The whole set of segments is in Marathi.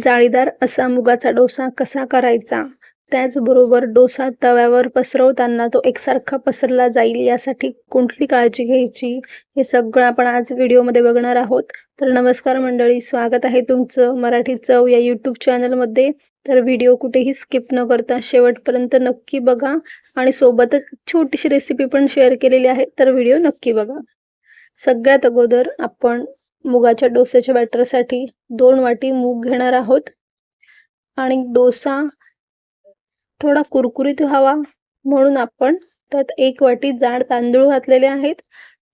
जाळीदार असा मुगाचा डोसा कसा करायचा? त्याचबरोबर डोसा तव्यावर पसरवताना तो एकसारखा पसरला जाईल यासाठी कुठली काळजी घ्यायची? हे सगळं आपण आज व्हिडिओमध्ये बघणार आहोत. तर नमस्कार मंडळी स्वागत आहे तुमचं मराठी चव या यूट्यूब चॅनलमध्ये. तर व्हिडिओ कुठेही स्किप न करता शेवटपर्यंत नक्की बघा आणि सोबतच छोटीशी रेसिपी पण शेअर केलेली आहे तर व्हिडिओ नक्की बघा. सगळ्यात अगोदर आपण मुगाच्या डोस्याच्या बॅटरसाठी दोन वाटी मूग घेणार आहोत. आणि डोसा थोडा कुरकुरीत व्हावा म्हणून आपण त्यात एक वाटी जाड तांदूळ घातलेले आहेत.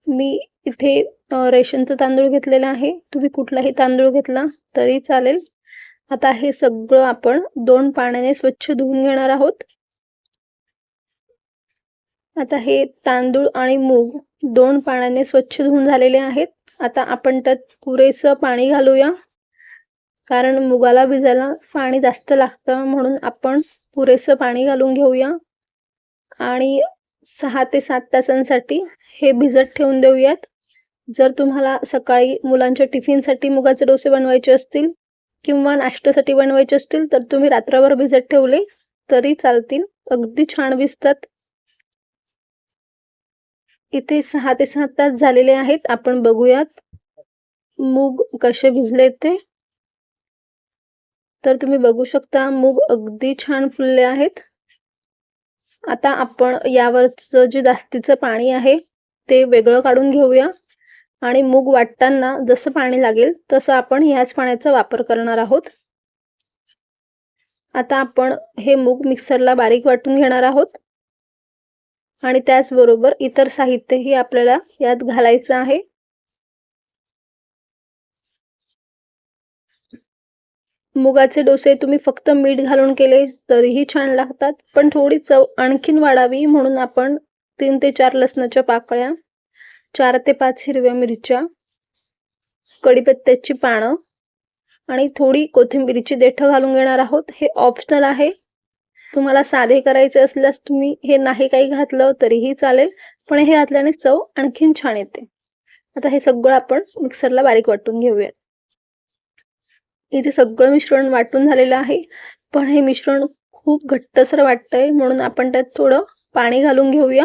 मी इथे रेशनचं तांदूळ घेतलेलं आहे. तुम्ही कुठलाही तांदूळ घेतला तरी चालेल. आता हे सगळं आपण दोन पाण्याने स्वच्छ धुवून घेणार आहोत. आता हे तांदूळ आणि मूग दोन पाण्याने स्वच्छ धुवून झालेले आहेत. आता आपण त्यात पुरेसं पाणी घालूया. कारण मुगाला भिजायला पाणी जास्त लागतं म्हणून आपण पुरेसं पाणी घालून घेऊया. आणि सहा ते सात तासांसाठी हे भिजत ठेवून देऊयात. जर तुम्हाला सकाळी मुलांच्या टिफिनसाठी मुगाचे डोसे बनवायचे असतील किंवा नाश्त्यासाठी बनवायचे असतील तर तुम्ही रात्रभर भिजत ठेवले तरी चालतील. अगदी छान भिजतात इथे सहा ते सात तास झालेले आहेत. आपण बघूयात. मूग कसे भिजले ते. तर तुम्ही बघू शकता मूग अगदी छान फुलले आहेत. आता आपण यावरचं जे जास्तीचं पाणी आहे ते वेगळं काढून घेऊया. आणि मूग वाटताना जसं पाणी लागेल तसं आपण ह्याच पाण्याचा वापर करणार आहोत. आता आपण हे मूग मिक्सरला बारीक वाटून घेणार आहोत. आणि त्याचबरोबर इतर साहित्यही आपल्याला यात घालायचं आहे. मुगाचे डोसे तुम्ही फक्त मीठ घालून केले तरीही छान लागतात पण थोडी चव आणखीन वाढावी म्हणून आपण तीन ते चार लसणाच्या पाकळ्या चार ते पाच हिरव्या मिरच्या कढीपत्त्याची पानं आणि थोडी कोथिंबिरीची देठं घालून घेणार आहोत. हे ऑप्शनल आहे. तुम्हाला साधे करायचे असल्यास तुम्ही हे नाही काही घातलं तरीही चालेल पण हे घातल्याने चव आणखीन छान येते. आता हे सगळं आपण मिक्सरला बारीक वाटून घेऊयात. इथे सगळं मिश्रण वाटून झालेलं आहे पण हे मिश्रण खूप घट्टसर वाटतंय म्हणून आपण त्यात थोडं पाणी घालून घेऊया.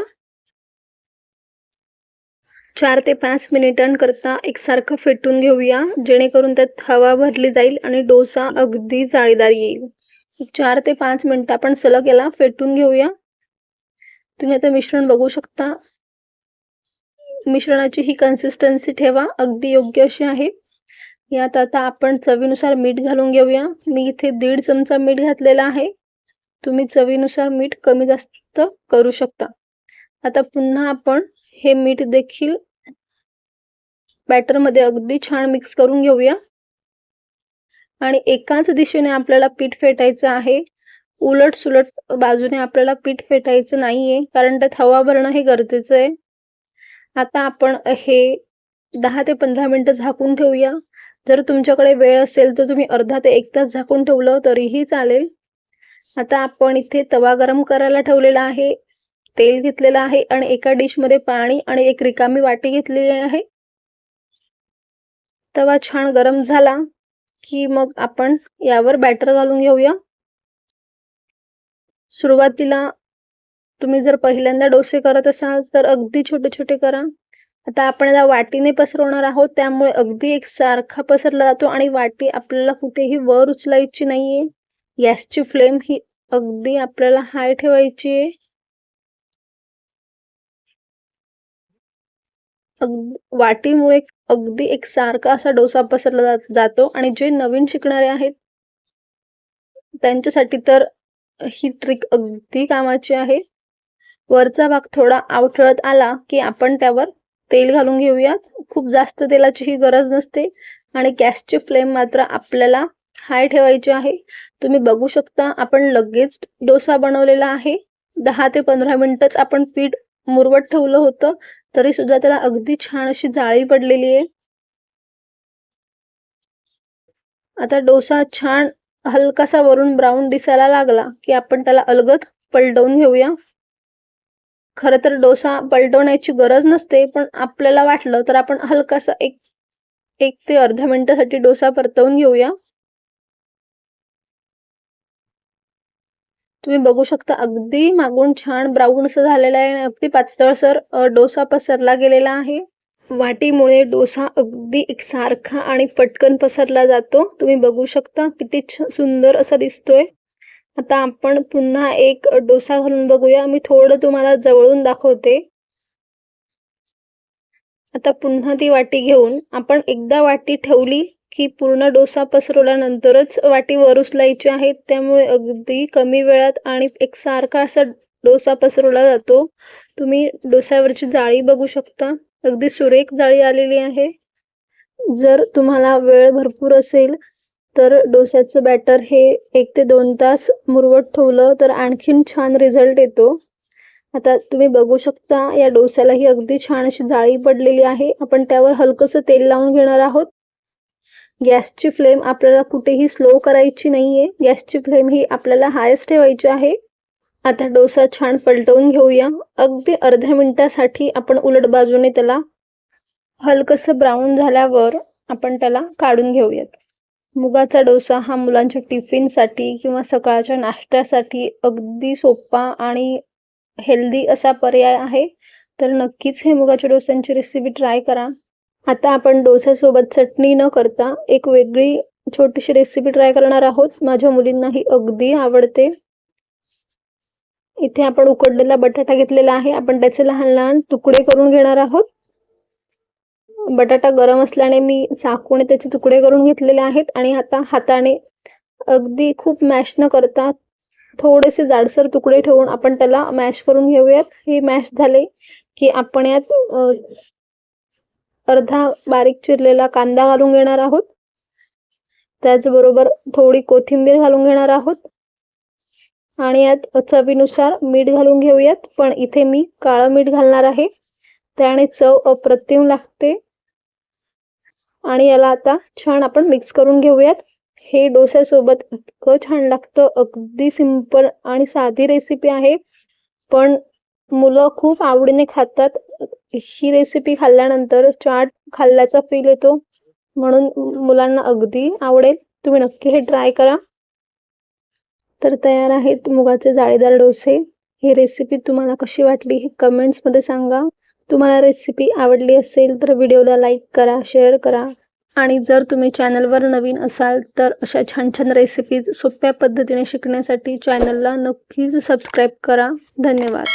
चार ते पाच मिनिटांकरता एकसारखं फेटून घेऊया जेणेकरून त्यात हवा भरली जाईल आणि डोसा अगदी जाळीदार येईल. चार ते पाच मिनटं आपण सलग याला फेटून घेऊया. तुम्ही आता मिश्रण बघू शकता. मिश्रणाची ही कन्सिस्टन्सी ठेवा अगदी योग्य अशी आहे. यात आता आपण चवीनुसार मीठ घालून घेऊया. मी इथे दीड चमचा मीठ घातलेला आहे. तुम्ही चवीनुसार मीठ कमी जास्त करू शकता. आता पुन्हा आपण हे मीठ देखील बॅटरमध्ये अगदी छान मिक्स करून घेऊया. आणि एकाच दिशेने आपल्याला पीठ फेटायचं आहे. उलट सुलट बाजूने आपल्याला पीठ फेटायचं नाहीये कारण त्यात हवा भरणं हे गरजेचं आहे. आता आपण हे दहा ते पंधरा मिनिटं झाकून ठेवूया. जर तुमच्याकडे वेळ असेल तर तुम्ही अर्धा ते एक तास झाकून ठेवलं तरीही चालेल. आता आपण इथे तवा गरम करायला ठेवलेला आहे. तेल घेतलेलं आहे आणि एका डिशमध्ये पाणी आणि एक रिकामी वाटी घेतलेली आहे. तवा छान गरम झाला. की मग आपण यावर बॅटर घालून घेऊया. सुरुवातीला तुम्ही जर पहिल्यांदा डोसे करत असाल तर अगदी छोटे छोटे करा. आता आपण याला वाटीने पसरवणार आहोत त्यामुळे अगदी एक सारखा पसरला जातो आणि वाटी आपल्याला कुठेही वर उचलायची नाहीये. गॅसची फ्लेम ही अगदी आपल्याला हाय ठेवायची आहे. वाटीमुळे अगदी एक सारखा असा डोसा पसरला जातो आणि जे नवीन शिकणारे आहेत त्यांच्यासाठी तर ही ट्रिक अगदी कामाची आहे. वरचा भाग थोडा आवठळत आला की आपण त्यावर तेल घालून घेऊयात. खूप जास्त तेलाची ही गरज नसते आणि गॅसची फ्लेम मात्र आपल्याला हाय ठेवायची आहे. तुम्ही बघू शकता आपण लगेच डोसा बनवलेला आहे. दहा ते पंधरा मिनिटच आपण पीठ मुरवत ठेवलं होतं. तरी सुद्धा त्याला अगदी छान अशी जाळी पडलेली आहे. आता डोसा छान हलकासा वरून ब्राऊन दिसायला लागला की आपण त्याला अलगद पलटवून घेऊया. खरं तर डोसा पलटवण्याची गरज नसते पण आपल्याला वाटलं तर आपण हलकासा एक एक ते अर्ध्या मिनिटासाठी डोसा परतवून घेऊया. तुम्ही बघू शकता अगदी मागून छान ब्राऊन असं झालेलं आहे आणि अगदी पातळसर डोसा पसरला गेलेला आहे. वाटीमुळे डोसा अगदी एकसारखा आणि पटकन पसरला जातो. तुम्ही बघू शकता किती छ- सुंदर असा दिसतोय. आता आपण पुन्हा एक डोसा घालून बघूया. मी थोडं तुम्हाला जवळून दाखवते. आता पुन्हा ती वाटी घेऊन आपण एकदा वाटी ठेवली. की पूर्ण डोसा पसरवल्यानंतरच वाटी वर उचलायची आहे. त्यामुळे अगदी कमी वेळात आणि एकसारखा असा डोसा पसरवला जातो. तुम्ही डोस्यावरची जाळी बघू शकता. अगदी सुरेख जाळी आलेली आहे. जर तुम्हाला वेळ भरपूर असेल तर डोस्याचं बॅटर हे एक ते दोन तास मुरवत ठेवलं तर आणखीन छान रिझल्ट येतो. आता तुम्ही बघू शकता या डोस्यालाही अगदी छान अशी जाळी पडलेली आहे. आपण त्यावर हलकंसं तेल लावून घेणार आहोत. गॅसची फ्लेम आपल्याला कुठेही स्लो करायची नाहीये. गॅसची फ्लेम ही आपल्याला हायच ठेवायची आहे. आता डोसा छान पलटवून घेऊया. अगदी अर्ध्या मिनिटासाठी आपण उलट बाजूने त्याला हलकंसं ब्राऊन झाल्यावर आपण त्याला काढून घेऊयात. मुगाचा डोसा हा मुलांच्या टिफिनसाठी किंवा सकाळच्या नाश्त्यासाठी अगदी सोपा आणि हेल्दी असा पर्याय आहे. तर नक्कीच हे मुगाच्या डोस्यांची रेसिपी ट्राय करा. आता आपण डोस्यासोबत चटणी न करता एक वेगळी छोटीशी रेसिपी ट्राय करणार आहोत. माझ्या मुलींना ही अगदी आवडते. इथे आपण उकडलेला बटाटा घेतलेला आहे. आपण त्याचे लहान लहान तुकडे करून घेणार आहोत. बटाटा गरम असल्याने मी चाकूने त्याचे तुकडे करून घेतलेले आहेत आणि आता हाताने अगदी खूप मॅश न करता थोडेसे जाडसर तुकडे ठेवून आपण त्याला मॅश करून घेऊयात. हे मॅश झाले की आपण यात अर्धा बारीक चिरलेला कांदा घालून घेणार आहोत. त्याचबरोबर थोडी कोथिंबीर घालून घेणार आहोत. आणि यात चवीनुसार मीठ घालून घेऊयात. पण इथे मी काळं मीठ घालणार आहे. त्याने चव अप्रतिम लागते. आणि याला आता छान आपण मिक्स करून घेऊयात. हे डोस्यासोबत इतकं छान लागतं. अगदी सिंपल आणि साधी रेसिपी आहे. पण मुलं खूप आवडीने खातात. ही रेसिपी खाल्ल्यानंतर चाट खाल्ल्याचा फील येतो. म्हणून मुलांना अगदी आवडेल. तुम्ही नक्की हे ट्राय करा. तर तयार आहेत मुगाचे जाळीदार डोसे. ही रेसिपी तुम्हाला कशी वाटली हे कमेंट्समध्ये सांगा. तुम्हाला रेसिपी आवडली असेल तर व्हिडिओला लाईक करा शेअर करा. आणि जर तुम्ही चॅनलवर नवीन असाल तर अशा छान छान रेसिपीज सोप्या पद्धतीने शिकण्यासाठी चॅनलला नक्कीच सबस्क्राईब करा. धन्यवाद.